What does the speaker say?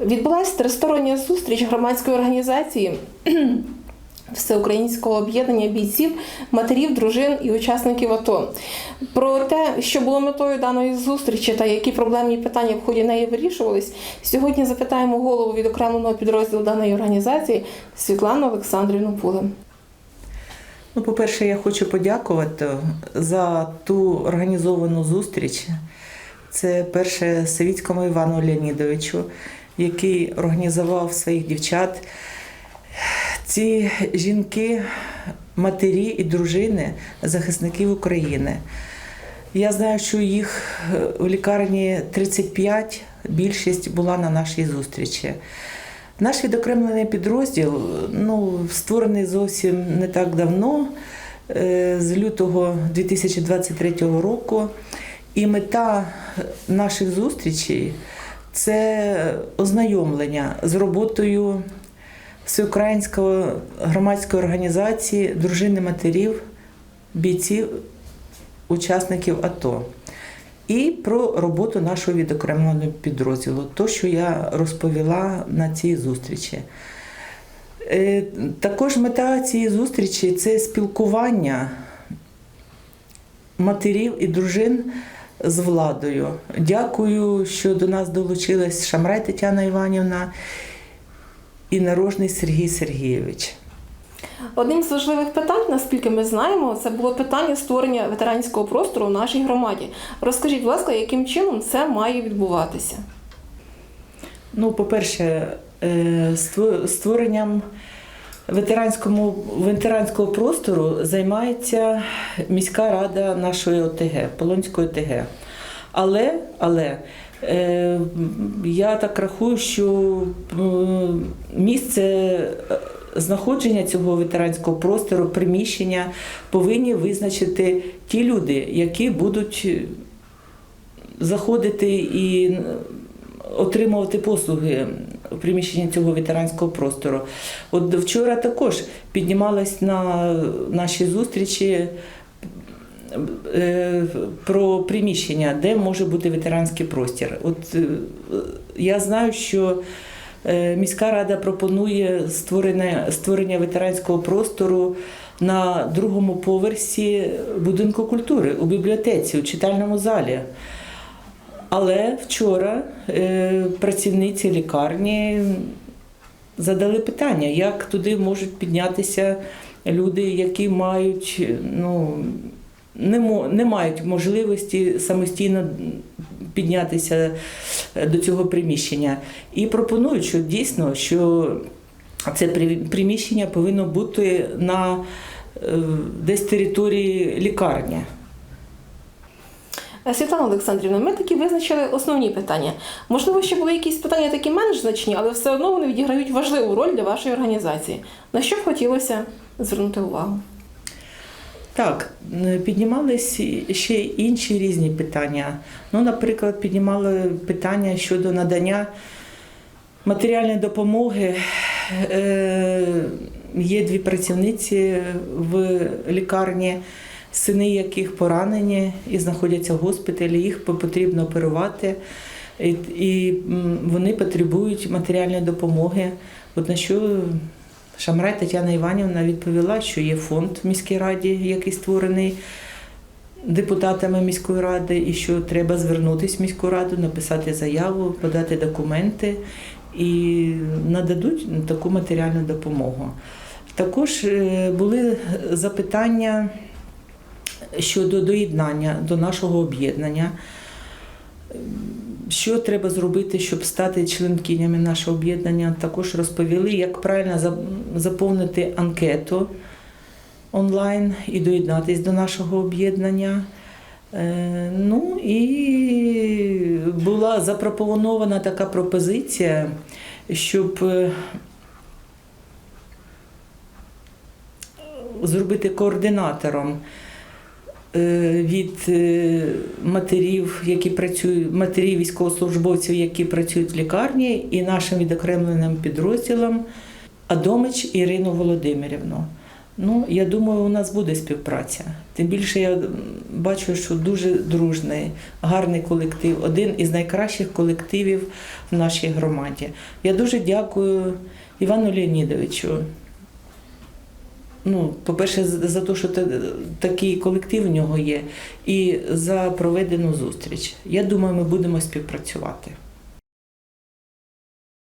Відбулася тристороння зустріч громадської організації Всеукраїнського об'єднання бійців, матерів, дружин і учасників АТО. Про те, що було метою даної зустрічі та які проблемні питання в ході неї вирішувались, сьогодні запитаємо голову відокремленого підрозділу даної організації Світлану Олександрівну Пулем. Ну, по-перше, я хочу подякувати за ту організовану зустріч. Це перше Савіцькому Івану Леонідовичу, який організував своїх дівчат. Ці жінки, матері і дружини захисників України. Я знаю, що їх в лікарні 35, більшість була на нашій зустрічі. Наш відокремлений підрозділ ну, створений зовсім не так давно, е, з лютого 2023 року. І мета наших зустрічей це ознайомлення з роботою Всеукраїнської громадської організації дружини матерів, бійців, учасників АТО. І про роботу нашого відокремленого підрозділу, то, що я розповіла на цій зустрічі. Е, Також мета цієї зустрічі це спілкування матерів і дружин з владою. Дякую, що до нас долучилась Шамрай Тетяна Іванівна і Нарожний Сергій Сергійович. Одним з важливих питань, наскільки ми знаємо, це було питання створення ветеранського простору в нашій громаді. Розкажіть, будь ласка, яким чином це має відбуватися? Ну, по-перше, е, ство- створенням ветеранському, ветеранського простору займається міська рада нашої ОТГ, Полонської ОТГ. Але, але е, я так рахую, що м, місце е, знаходження цього ветеранського простору, приміщення повинні визначити ті люди, які будуть заходити і отримувати послуги в приміщенні цього ветеранського простору. От вчора також піднімалась на нашій зустрічі е, про приміщення, де може бути ветеранський простір. От е, я знаю, що е, міська рада пропонує створення, створення ветеранського простору на другому поверсі будинку культури у бібліотеці, у читальному залі. Але вчора е, працівниці лікарні задали питання, як туди можуть піднятися люди, які мають, ну, не, не мають можливості самостійно піднятися до цього приміщення. І пропонують, що дійсно, що це при- приміщення повинно бути на е, десь території лікарні. Е, Світлана Олександрівна, ми таки визначили основні питання. Можливо, ще були якісь питання такі менш значні, але все одно вони відіграють важливу роль для вашої організації. На що б хотілося звернути увагу? Так, піднімались ще інші різні питання. Ну, наприклад, піднімали питання щодо надання матеріальної допомоги. Е, Є дві працівниці в лікарні, сини яких поранені і знаходяться в госпіталі, їх потрібно оперувати. І, вони потребують матеріальної допомоги. От на що Шамрай Тетяна Іванівна відповіла, що є фонд в міській раді, який створений депутатами міської ради, і що треба звернутися в міську раду, написати заяву, подати документи і нададуть таку матеріальну допомогу. Також е, були запитання щодо доєднання до нашого об'єднання. Що треба зробити, щоб стати членкинями нашого об'єднання? Також розповіли, як правильно заповнити анкету онлайн і доєднатись до нашого об'єднання. Е, Ну і була запропонована така пропозиція, щоб е, зробити координатором від е, матерів, які працюють, матерів військовослужбовців, які працюють в лікарні, і нашим відокремленим підрозділом Адомич Ірину Володимирівну. Ну, я думаю, у нас буде співпраця. Тим більше я бачу, що дуже дружний, гарний колектив, один із найкращих колективів в нашій громаді. Я дуже дякую Івану Леонідовичу. Ну, по-перше, за те, що та- такий колектив в нього є, і за проведену зустріч. Я думаю, ми будемо співпрацювати.